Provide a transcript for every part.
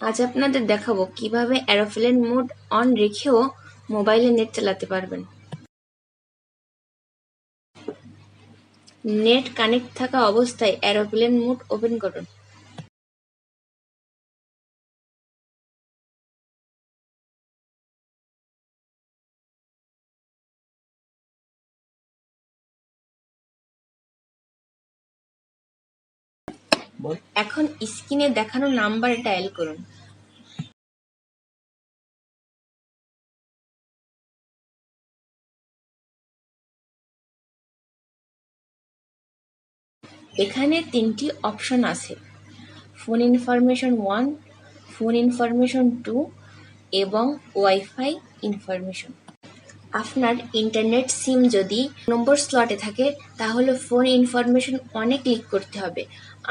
আজ আপনাদের দেখাবো কীভাবে এরোপ্লেন মোড অন রেখেও মোবাইলে নেট চালাতে পারবেন। নেট কানেক্ট থাকা অবস্থায় অ্যারোপ্লেন মোড ওপেন করুন। এখন স্ক্রিনে দেখানো নাম্বার ডায়াল করুন। এখানে তিনটি অপশন আছে। Phone information one phone information two এবং ওয়াইফাই ইনফরমেশন আপনার ইন্টারনেট সিম যদি নম্বর স্লটে থাকে, তাহলে ফোন ইনফরমেশন ওয়ানে ক্লিক করতে হবে।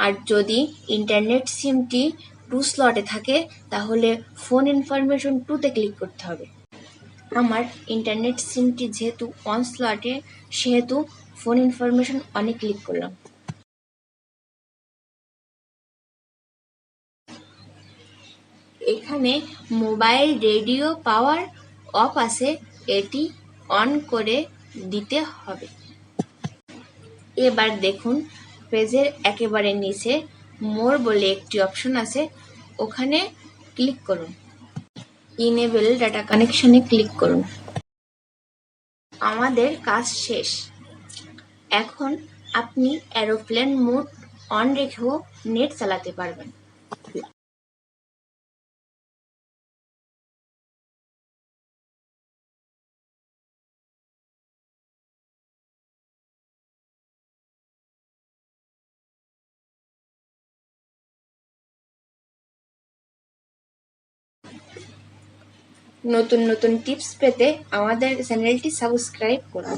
আর যদি ইন্টারনেট সিমটি টু স্লটে থাকে, তাহলে ফোন ইনফরমেশন টুতে ক্লিক করতে হবে। আমার ইন্টারনেট সিমটি যেহেতু ওয়ান স্লটে সেহেতু ফোন ইনফরমেশন অনে ক্লিক করলাম। এখানে মোবাইল রেডিও পাওয়ার অফ আছে। এটি অন করে দিতে হবে। এবার দেখুন, পেজের একেবারে নিচে মোর বলে একটি অপশন আছে, ওখানে ক্লিক করুন। ইনেবল ডাটা কানেকশনে ক্লিক করুন। আমাদের কাজ শেষ। এখন আপনি অ্যারোপ্লেন মোড অন রেখেও নেট চালাতে পারবেন। নতুন নতুন টিপস পেতে আমাদের চ্যানেলটি সাবস্ক্রাইব করুন।